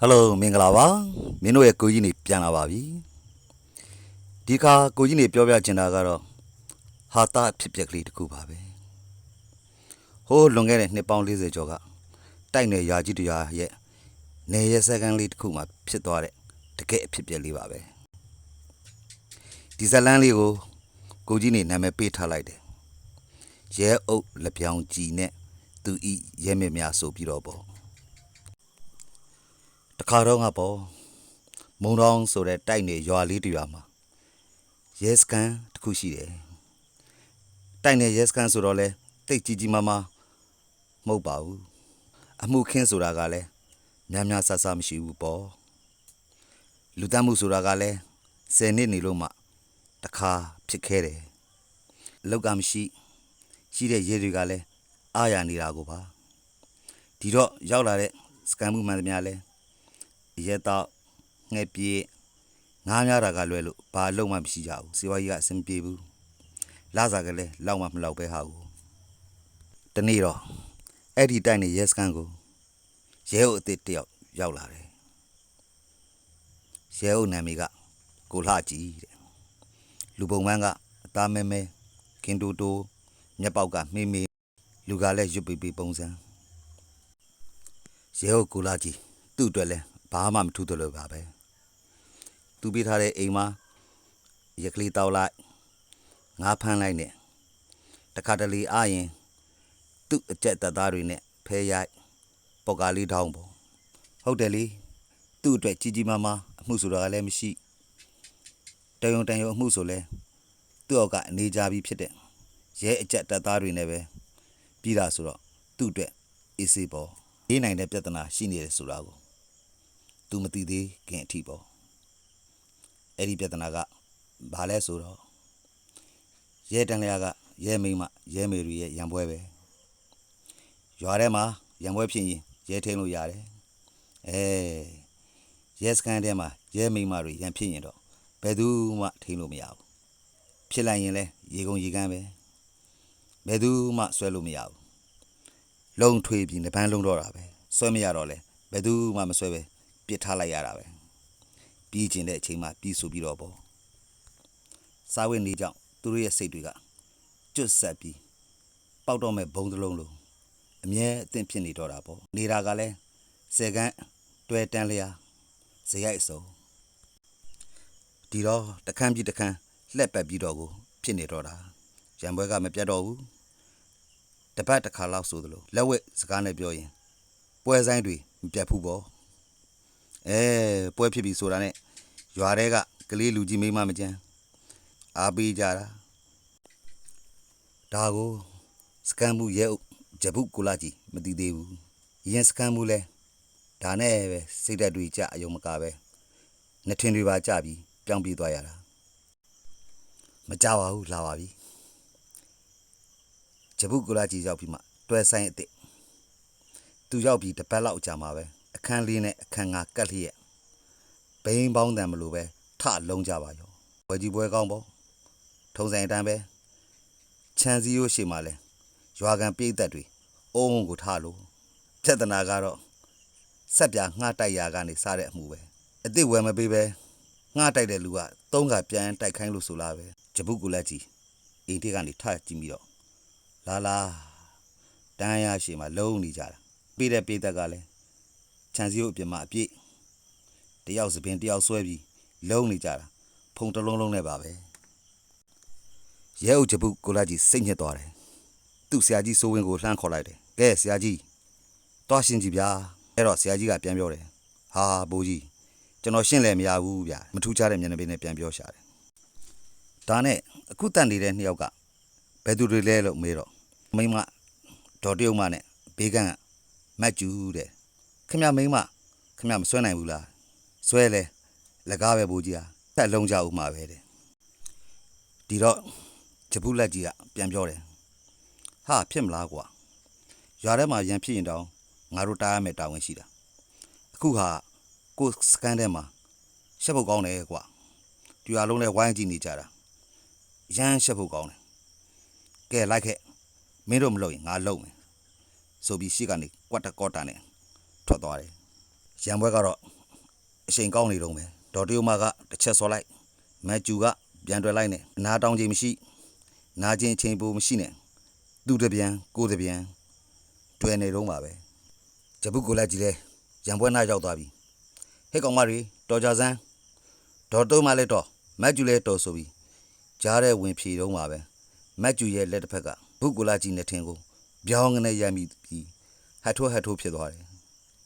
ဟယ်လိုမင်္ဂလာပါမင်းတို့ရဲ့ကိုကြီးနေပြန်လာပါပြီဒီခါကိုကြီးနေပြောပြချင်တာကတော့ဟာတာအဖြစ်ပျက်ကလေးတစ်ခုပါပဲဟိုးလွန်ခဲ့တဲ့နှစ်ပေါင်း40ကျော်ကတိုက်နယ်ရာကြီးတရာရဲ့နေရစကန်လေးတစ်ခုမှဖြစ်သွားတဲ့တကယ်အဖြစ်ပျက်လေးပါပဲဒီဇလန်းလေးကိုကိုကြီးနေနာမည်ပေးထားလိုက်တယ်ရဲအုပ်လက်ပြောင်ကြီးနဲ့သူဤရဲမြများဆိုပြီးတော့ပေါ့ တခါတော့ငါပေါ့မုံတောင်းဆိုတဲ့တိုက်နေရွာလေးတစ်ရွာမှာရဲစကန်တစ်ခုရှိတယ်တိုက်နေရဲစကန်ဆိုတော့လဲတိတ်ကြီးကြီးမားမားမဟုတ်ပါဘူးအမှုခင်းဆိုတာကလည်းများများဆဆမရှိဘူးပေါ့လူတတ်မှုဆိုတာကလည်း10နှစ်နေလို့မှတစ်ခါဖြစ်ခဲတယ်အလောက်ကမရှိရှိတဲ့ရဲတွေကလည်းအားရနေတာကိုပါဒီတော့ရောက်လာတဲ့စကန်မှုမှန်သမျှလဲ ရဲတော့ငှက်ပြေးငားများတာကလွဲလို့ဘာအလုံးမှမရှိကြဘူးစီဝါကြီးကအဆင်မပြေဘူးလာစားကလေးလောက်မှမလောက်ပဲဟာကိုတနေ့တော့အဲ့ဒီတိုက်နေရဲစကန်ကိုရဲအုပ်အစ်စ်တယောက်ရောက်လာတယ်ရဲအုပ်နာမည်ကကိုလှကြည်တဲ့လူပုံပန်းကအသားမဲမဲကင်တူတူမျက်ပေါက်ကမေးမေးလူကလည်းရွတ်ပေပေပုံစံရဲအုပ်ကိုလှကြည်သူ့အတွက်လည်း ဘာမှမထူးတယ်လို့ပါပဲသူပြထားတဲ့အိမ်မှာရက်ကလေးတောက်လိုက်ငါးဖမ်းလိုက်နဲ့တခါတလေအားရင်သူ့အကြက်တက်သားတွေနဲ့ဖဲရိုက်ပေါကာလေးတောင်းပေါ့ဟုတ်တယ်လေသူ့အတွက်ကြီးကြီးမားမားအမှုဆိုတာကလည်းမရှိတယုံတန်ယုံအမှုဆိုလဲသူ့အောက်ကအနေကြပြီးဖြစ်တဲ့ရဲအကြက်တက်သားတွေနဲ့ပဲပြီးတာဆိုတော့သူ့အတွက်အေးစေးပေါ့အေးနိုင်တဲ့ပြဿနာရှိနေတယ်ဆိုတာကို तू မသိသေးခင်အထိပေါ့အဲ့ဒီပြဿနာကဘာလဲဆိုတော့ရဲတန်လျာကရဲမိန်းမရဲမေရီရဲ့ရံပွဲပဲရွာထဲမှာရံပွဲဖြစ်ရင်ရဲထိန်လို့ရတယ်အဲရဲစကန်ထဲမှာရဲမိန်းမတွေရံဖြစ်ရင်တော့ဘယ်သူမှထိန်လို့မရဘူးဖြစ်လိုက်ရင်လဲရေကုန်ရေကန်းပဲဘယ်သူမှဆွဲလို့မရဘူးလုံထွေးပြီးနှပန်းလုံးတော့တာပဲဆွဲမရတော့လဲဘယ်သူမှမဆွဲပဲ ပစ်ထားလိုက်ရတာပဲပြီးကျင်တဲ့အချိန်မှပြီးဆိုပြီးတော့ပေါ့စားဝတ်နေကြောင့်သူတို့ရဲ့စိတ်တွေကကျွတ်ဆက်ပြီးပေါက်တော့မဲ့ဘုံတစ်လုံးလုံးအမြဲအသင့်ဖြစ်နေတော့တာပေါ့နေတာကလည်းဆယ်ကန်းတွဲတန်းလျာဇရိုက်စုံဒီတော့တခန်းပြီးတခန်းလှက်ပတ်ပြီးတော့ကိုဖြစ်နေတော့တာရံပွဲကမပြတ်တော့ဘူးတပတ်တစ်ခါလောက်ဆိုသလိုလက်ဝက်စကားနဲ့ပြောရင်ပွဲဆိုင်တွေမပြတ်ဘူးပေါ့ အဲပွဲဖြစ်ပြီဆိုတာနဲ့ရွာတဲကကလေးလူကြီးမိန်းမမကျန်အားပေးကြတာဒါကိုစကန်မှုရဲအုပ်ဂျပုကိုလာကြီးမသိသေးဘူးရင်စကန်မှုလဲဒါနဲ့ပဲစိတ်ဓာတ်တွေကြအယုံမကပဲနှစ်ထင်တွေပါကြပြီးပြောင်းပြေးသွားရတာမကြပါဘူးလာပါပြီဂျပုကိုလာကြီးရောက်ပြီးမှတွဲဆိုင်အစ်စ်သူရောက်ပြီးတပတ်လောက်ကြာမှာပဲ အခန်းလေးနဲ့အခန်းငါကတ်လျက်ဘိန်းပေါင်းတံမလို့ပဲထလုံးကြပါရောဝယ်ကြီးပွဲကောင်းပေါ့ထုံဆိုင်အတန်းပဲခြံစည်းရိုးရှိမှလဲရွာကန်ပြိတ်သက်တွေအုံးအုံးကိုထလို့ပြဿနာကတော့ဆက်ပြငှားတိုက်ရာကနေစားတဲ့အမှုပဲအစ်စ်ဝယ်မပေးပဲငှားတိုက်တဲ့လူကသုံးကပြန်တိုက်ခိုင်းလို့ဆိုလားပဲဂျပုကူလက်ကြီးအိမ်ထိပ်ကနေထကြည့်ပြီးတော့လာလာတန်းရရှိမှလုံးနေကြတာပေးတဲ့ပြိတ်သက်ကလည်း ခြံစည်းရုပ်အပြင်မှာအပြည့်တယောက်စပင်တယောက်ဆွဲပြီးလုံးနေကြတာဖုံတစ်လုံးလုံးနဲ့ပါပဲရဲအုပ်ချပုကိုလာကြီးစိတ်ညစ်သွားတယ်သူ့ဆရာကြီးစိုးဝင်းကိုလှမ်းခေါ်လိုက်တယ်ကဲဆရာကြီးတွားရှင်းကြည့်ဗျာအဲ့တော့ဆရာကြီးကပြန်ပြောတယ်ဟာဘိုးကြီးကျွန်တော်ရှင်းလဲမရဘူးဗျာမထူးခြားတဲ့မျက်နှာပေးနဲ့ပြန်ပြောရှာတယ်ဒါနဲ့အခုတန်နေတဲ့နှစ်ယောက်ကဘယ်သူတွေလဲလို့မေးတော့မိမဒေါ်တရုံမနဲ့ဘေးကန်းကမတ်ကျူးတဲ့ ခမမိန်းမခမမဆွဲနိုင်ဘူးလားဆွဲလဲလကားပဲဘူးကြီးဟာတက်လုံးကြဦးမှာပဲတဲ့ဒီတော့ဂျပုလက်ကြီးကပြန်ပြောတယ်ဟာဖြစ်မလားကွာရွာထဲမှာရန်ဖြစ်ရင်တောင်ငါတို့တားရမယ်တာဝန်ရှိတာအခုဟာကိုယ်စကန်ထဲမှာရှက်ဖို့ကောင်းတယ်ကွာဒီရွာလုံးလဲဝိုင်းကြည့်နေကြတာရန်ရှက်ဖို့ကောင်းတယ်ကဲလိုက်ခဲ့မင်းတို့မလုပ်ရင်ငါလုပ်မယ်ဆိုပြီးရှေ့ကနေကွက်တကော့တာနဲ့ ထွက်သွားတယ်ရံပွဲကတော့အချိန်ကောင်းနေတော့မယ်ဒေါ်တယုံမကတစ်ချက်ဆော်လိုက်မက်ကျူကပြန်တွယ်လိုက်နဲ့အနာတောင်းခြင်းမရှိနာခြင်းအချိန်ပိုမရှိနဲ့သူ့တပြန်ကိုယ်တပြန်တွယ်နေတော့ပါပဲဂျပုကိုလက်ကြီးလဲရံပွဲနာရောက်သွားပြီဟဲ့ကောင်မတွေတော်ကြစမ်းဒေါ်တုံးမလည်းတော်မက်ကျူလည်းတော်ဆိုပြီးကြားတဲ့ဝင်ဖြေတော့ပါပဲမက်ကျူရဲ့လက်တစ်ဖက်ကဘုကိုလာကြီးနဲ့ထင်ကိုပြောင်းကနေရမ်းပြီးပြီးဟတ်ထိုးဟတ်ထိုးဖြစ်သွားတယ်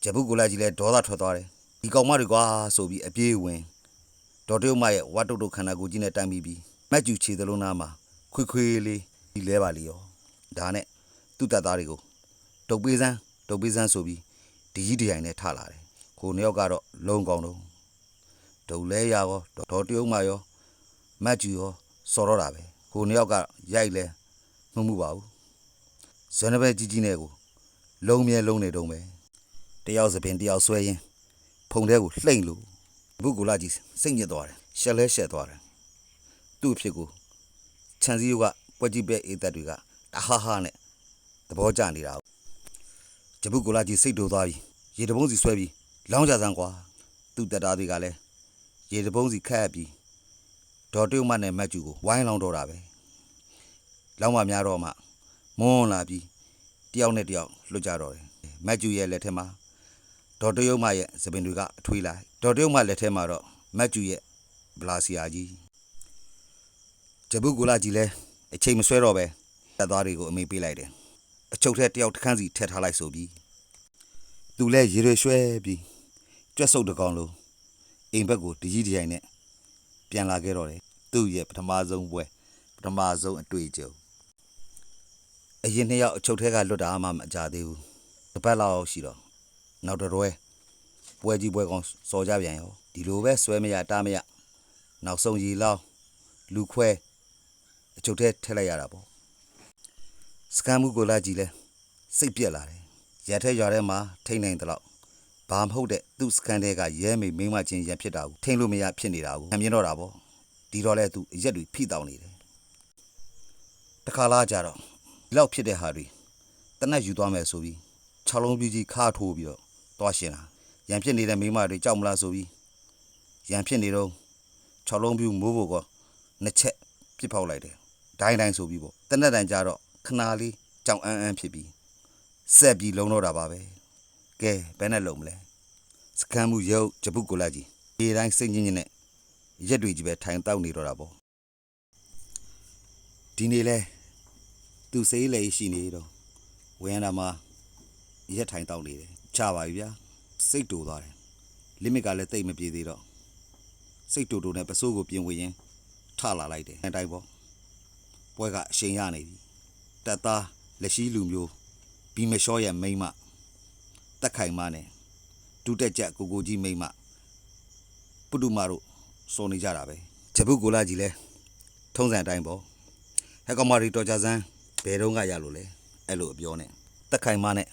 ဂျပုကိုလာကြီးလည်းဒေါသထွက်သွားတယ်ဒီကောင်မတွေကွာဆိုပြီးအပြေးဝင်ဒေါ်တရုတ်မရဲ့ဝတ်တုတ်တုတ်ခန္ဓာကိုယ်ကြီးနဲ့တမ်းပြီးပြီးမက်ကျူခြေသလုံးသားမှာခွေခွေလေးဒီလဲပါလေရောဒါနဲ့သူ့တပ်သားတွေကိုတုတ်ပေးစမ်းတုတ်ပေးစမ်းဆိုပြီးဒီကြီးဒီအိုင်နဲ့ထလာတယ်ကိုနှစ်ယောက်ကတော့လုံကောင်းတော့ဒုံလဲရရောဒေါ်တရုတ်မရောမက်ကျူရောစော်တော့တာပဲကိုနှစ်ယောက်ကရိုက်လဲမမှုပါဘူးဇွနဘဲကြီးကြီးနဲ့ကိုလုံမြဲလုံနေတုံးပဲ တယောက်စပင်တယောက်ဆွဲရင်းဖုံထဲကိုလှိမ့်လို့ဘုကူလာကြီးစိတ်ညစ်သွားတယ်ရှက်လဲရှက်သွားတယ်သူ့အဖြစ်ကိုခြံစည်းရိုးကပွက်ကြီးပဲအေးသက်တွေကတဟားဟားနဲ့သဘောကျနေတာဂျပုကူလာကြီးစိတ်တူသွားပြီရေတပုံးစီဆွဲပြီးလောင်းကြစမ်းကွာသူ့တက်သားတွေကလည်းရေတပုံးစီခတ်ပြီးဒေါ်တုံမနဲ့မက်ကျူကိုဝိုင်းလောင်းတော့တာပဲလောင်းမများတော့မှမွန်းလာပြီးတယောက်နဲ့တယောက်လွတ်ကြတော့တယ်မက်ကျူရဲ့လက်ထက်မှာ ဒေါ်တရုံမရဲ့သပင်တွေကအထွေးလိုက်ဒေါ်တရုံမလက်ထဲမှာတော့မတ်ကျူရဲ့ဗလာစီယာကြီးဂျပုကူလာကြီးလဲအချိန်မဆွဲတော့ပဲတက်သွားတွေကိုအမေပေးလိုက်တယ်အချုပ်ထဲတယောက်တစ်ခန်းစီထည့်ထားလိုက်ဆိုပြီးသူလဲရေရွှဲရွှဲပြီးကြွက်စုပ်တစ်ကောင်လုံးအိမ်ဘက်ကိုတကြီးတရိုင်နဲ့ပြန်လာခဲ့တော့တယ်သူ့ရဲ့ပထမဆုံးပွဲပထမဆုံးအတွေ့အကြုံအရင်နှစ်ယောက်အချုပ်ထဲကလွတ်တာမှမကြသေးဘူးတစ်ပတ်လောက်ရှိတော့ နောက်တစ်ရွဲပွဲကြီးပွဲကောင်းစော်ကြပြန်ရောဒီလိုပဲဆွဲမရတားမရနောက်ဆုံးရီလောင်းလူခွဲအချုပ်ထဲထည့်လိုက်ရတာပေါ့စကန်မှုကိုလာကြည့်လဲစိတ်ပြက်လာတယ်ရထဲရွာထဲမှာထိတ်နိုင်တယ်လို့ဘာမဟုတ်တဲ့သူ့စကန်တဲကရဲမိမိန်းမချင်းရန်ဖြစ်တာကိုထိန်လို့မရဖြစ်နေတာကိုအမြင်တော့တာပေါ့ဒီတော့လဲသူအရက်တွေဖိတောင်းနေတယ်တခါလာကြတော့ဒီလောက်ဖြစ်တဲ့ဟာတွေတနက်ယူသွားမယ်ဆိုပြီးခြောက်လုံးပြူကြီးခါထိုးပြီးတော့ တွားရှင်လာရန်ဖြစ်နေတဲ့မိန်းမတွေကြောက်မလားဆိုပြီးရန်ဖြစ်နေတော့ခြောက်လုံးပြူမိုးဖို့ကနှစ်ချက်ပြစ်ဖောက်လိုက်တယ်ဒိုင်းတိုင်းဆိုပြီးပေါ့တနက်တန်ကြတော့ခနာလေးကြောင်အန်းအန်းဖြစ်ပြီးဆက်ပြီးလုံတော့တာပါပဲကဲဘယ်နဲ့လုံမလဲစကမ်းမှုရုပ်ဂျပုကိုလာကြီးဒီတိုင်းစိတ်ညစ်ညစ်နဲ့ရက်တွေကြီးပဲထိုင်တောက်နေတော့တာပေါ့ဒီနေ့လဲသူစိတ်လေရှိနေတော့ဝင်းရတာမှာ ရက်ထိုင်တောက်နေတယ်ချပါပြီဗျာစိတ်တူသွားတယ်လစ်မစ်ကလည်းတိတ်မပြေသေးတော့စိတ်တူတူနဲ့ပစိုးကိုပြင်ဝင်ရင်ထလာလိုက်တယ်အတိုင်းပေါ့ပွဲကအရှိန်ရနေပြီတက်သားလက်ရှိလူမျိုးဘီမလျှော့ရဲ့မိမ့်မတက်ခိုင်မနဲ့ဒူတက်ကြကိုကိုကြီးမိမ့်မပုတုမတို့စော်နေကြတာပဲဂျပုကိုလာကြီးလဲထုံးစံအတိုင်းပေါ့ဟဲ့ကောင်မရီတော်ကြစမ်းဘယ်တော့ကရလို့လဲအဲ့လိုအပြောနဲ့တက်ခိုင်မနဲ့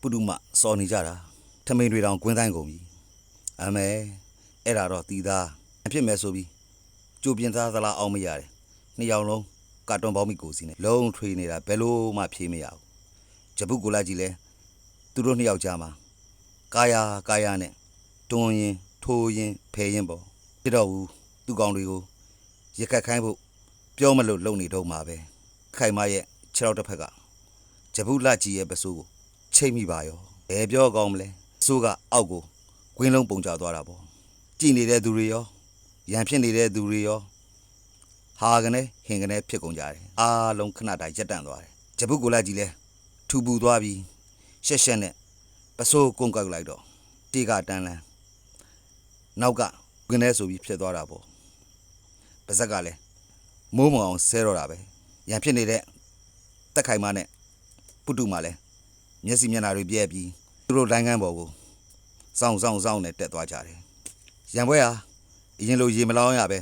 ပုဒုမစော်နေကြတာထမိန်တွေတောင်ကွင်းတိုင်းကုန်ပြီအမဲအဲ့ဒါတော့တီးသားအဖြစ်မဲ့ဆိုပြီးကြိုပြင်းသားသလားအောင်မရတယ်နှစ်ယောက်လုံးကာတွန်ပေါင်းမိကိုစီနဲ့လုံးထွေးနေတာဘယ်လို့မှဖြေးမရဘူးဂျပုကိုလာကြီးလဲသူတို့နှစ်ယောက်ကြားမှာကာယာကာယာနဲ့တွန်းရင်ထိုးရင်ဖယ်ရင်ပေါ့ဖြစ်တော့ဘူးသူကောင်တွေကိုရက်ကတ်ခိုင်းဖို့ပြောမလို့လုံနေတော့မှာပဲခိုင်မရဲ့ခြေထောက်တစ်ဖက်ကဂျပုလာကြီးရဲ့ပစိုးကို ချိတ်မိပါရောဘယ်ပြောကောင်းမလဲအဆိုးကအောက်ကိုကွင်းလုံးပုံချသွားတာပေါ့ကြည်နေတဲ့သူတွေရောရန်ဖြစ်နေတဲ့သူတွေရောဟာကနေဟင်ကနေဖြစ်ကုန်ကြတယ်အားလုံးခဏတိုင်းရက်တန့်သွားတယ်ဂျပုကိုလာကြီးလဲထူပူသွားပြီးရှက်ရှက်နဲ့ပစိုးကုန်းကောက်လိုက်တော့တေကတန်းလန်းနောက်ကကွင်းထဲဆိုပြီးဖြစ်သွားတာပေါ့ပါဇက်ကလည်းမိုးမအောင်ဆဲတော့တာပဲရန်ဖြစ်နေတဲ့တက်ခိုင်မနဲ့ပုတုမလည်း မျက်စိမျက်နှာတွေပြဲပြီးသူတို့လိုင်းကန်းပေါ်ကိုစောင်းစောင်းစောင်းနဲ့တက်သွားကြတယ်။ရံပွဲဟာအရင်လိုရေမလောင်းရပဲ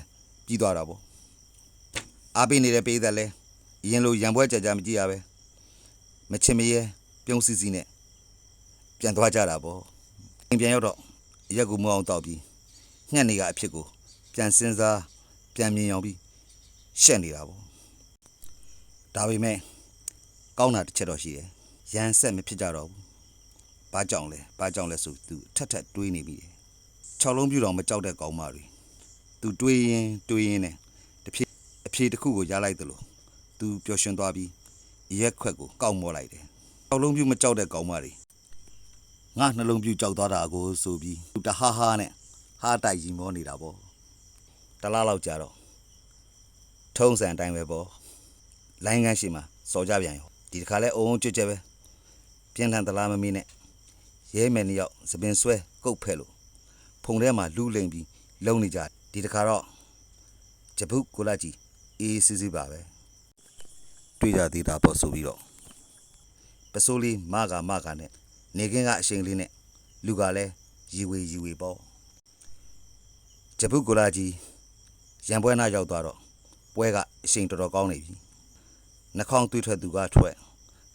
ပြီးသွားတာပေါ့။အားပေးနေတဲ့ပေးသက်လဲအရင်လိုရံပွဲကြကြမကြည့်ရပဲမချင်မရဲပြုံးစီစီနဲ့ပြန်သွားကြတာပေါ့။အိမ်ပြန်ရောက်တော့ရက်ကူမအောင်တောက်ပြီးညက်နေကအဖြစ်ကိုပြန်စဉ်းစားပြန်မြင်အောင်ပြီးရှက်နေတာပေါ့။ဒါပေမဲ့ကောင်းတာတစ်ချက်တော့ရှိတယ်။ ရန်ဆက်မဖြစ်ကြတော့ဘူးဘာကြောင့်လဲဘာကြောင့်လဲဆိုသူထက်ထက်တွေးနေမိတယ်၆လုံးပြူတော်မကြောက်တဲ့ကောင်မတွေသူတွေးရင်တွေးရင်နဲ့တစ်ဖြည်းအဖြေတစ်ခုကိုရလိုက်သလိုသူပျော်ရွှင်သွားပြီးရက်ခွက်ကိုကောက်မောလိုက်တယ်၆လုံးပြူမကြောက်တဲ့ကောင်မတွေငါနှလုံးပြူကြောက်သွားတာကိုဆိုပြီးသူတဟားဟားနဲ့ဟားတိုက်ကြီးမောနေတာပေါ့တလားလောက်ကြာတော့ထုံးစံအတိုင်းပဲပေါ့လိုင်းကန်းရှိမှာစော်ကြပြန်ရောဒီတစ်ခါလဲအုံအုံကြွကြွပဲ ပြင်းထန်သလားမမီးနဲ့ရဲမယ်နှစ်ယောက်သပင်ဆွဲကုတ်ဖဲ့လို့ဖုန်ထဲမှာလူလိမ်ပြီးလုံနေကြဒီတခါတော့ဂျပုကိုလာကြီးအေးအေးဆေးဆေးပါပဲတွေ့ကြသေးတာပေါ့ဆိုပြီးတော့ပစိုးလေးမကမကနဲ့နေကင်းကအရှိန်လေးနဲ့လူကလည်းရီဝေရီဝေပေါ့ဂျပုကိုလာကြီးရံပွဲနာရောက်သွားတော့ပွဲကအရှိန်တော်တော်ကောင်းနေပြီနှာခေါင်းသွေးထွက်သူကထွက်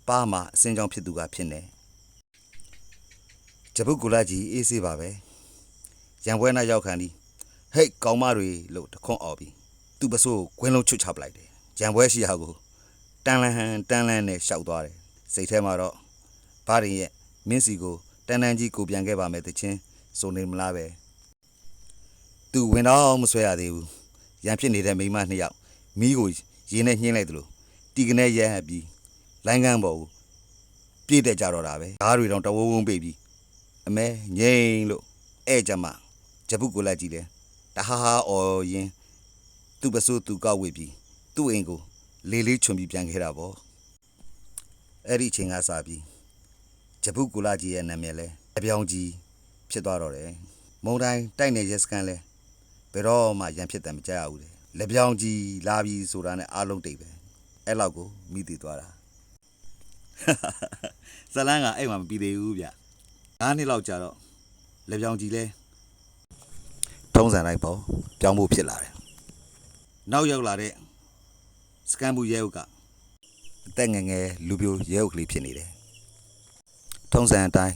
ပါးမှာအစင်းကြောင်းဖြစ်သူကဖြစ်နေဂျပုတ်ကူလာကြီးအေးဆေးပါပဲရံပွဲနာရောက်ခံဒီဟိတ်ကောင်မတွေလို့တခွန်းအော်ပြီးသူ့ပစိုးကိုခွင်းလုံးချွတ်ချပလိုက်တယ်ရံပွဲရှိဟာကိုတန်လန်ဟန်တန်လန်နဲ့ရှောက်သွားတယ်စိတ်ထဲမှာတော့ဘာရင်ရဲ့မင်းစီကိုတန်တန်ကြီးကိုပြန်ခဲ့ပါမယ်တချင်းဆိုနေမလားပဲသူဝင်တော့မဆွဲရသေးဘူးရံဖြစ်နေတဲ့မိန်းမနှစ်ယောက်မိကိုရေနဲ့ညှင်းလိုက်သလိုတီကနေရဟပ်ပြီး လိုင်းကန်းပေါ်ကိုပြည့်တဲ့ကြတော့တာပဲဓားတွေတော့တဝုံဝုံပိတ်ပြီးအမဲငိမ့်လို့အဲ့ကြမှာဂျပုကိုလက်ကြည့်လဲတဟားဟာအော်ရင်သူ့ပစိုးသူကောက်ဝေပြီးသူ့အိမ်ကိုလေးလေးချွန်ပြီးပြန်ခဲ့တာပေါ့အဲ့ဒီအချိန်ကစပြီးဂျပုကိုလာကြီးရဲ့နာမည်လဲအပြောင်ကြီးဖြစ်သွားတော့တယ်မုံတိုင်းတိုက်နေရက်စကန်လဲဘယ်တော့မှရန်ဖြစ်တယ်မကြရဘူးလေလက်ပြောင်ကြီးလာပြီးဆိုတာနဲ့အားလုံးတိတ်ပဲအဲ့လောက်ကိုမိတည်သွားတာ ဇလန်းကအဲ့မှာမပြီးသေးဘူးဗျ၅နှစ်လောက်ကြာတော့လက်ပြောင်ကြီးလဲထုံးစံလိုက်ပေါ့ပြောင်းဖို့ဖြစ်လာတယ်နောက်ရောက်လာတဲ့စကန်ဘူးရဲဥကအသက်ငယ်ငယ်လူပြိုရဲဥကလေးဖြစ်နေတယ်ထုံးစံအတိုင်း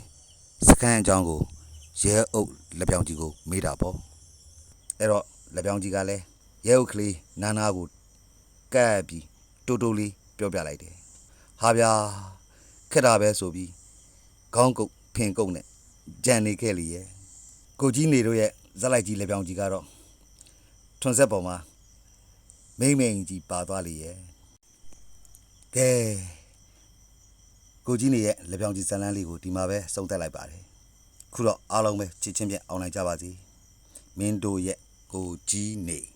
စကန်အကြောင်းကိုရဲအုပ်လက်ပြောင်ကြီးကိုမေးတာပေါ့အဲ့တော့လက်ပြောင်ကြီးကလည်းရဲဥကလေးနာနာကိုကပ်ပြီးတိုးတိုးလေးပြောပြလိုက်တယ်ဟာဗျာ ခက်တာပဲဆိုပြီးခေါင်းကုတ်ဖင်ကုတ်နဲ့ကြံနေခဲ့လေရဲ့ကိုကြီးနေတို့ရဲ့ဇက်လိုက်ကြီးလက်ပြောင်ကြီးကတော့ထွန်ဆက်ပေါ်မှာမိမ့်မိန်ကြီးပါသွားလေရဲ့ကဲကိုကြီးနေရဲ့လက်ပြောင်ကြီးဇက်လန်းလေးကိုဒီမှာပဲစုံသက်လိုက်ပါတယ်ခုတော့အားလုံးပဲချစ်ချင်းပြအောင်နိုင်ကြပါစေမင်းတို့ရဲ့ကိုကြီးနေ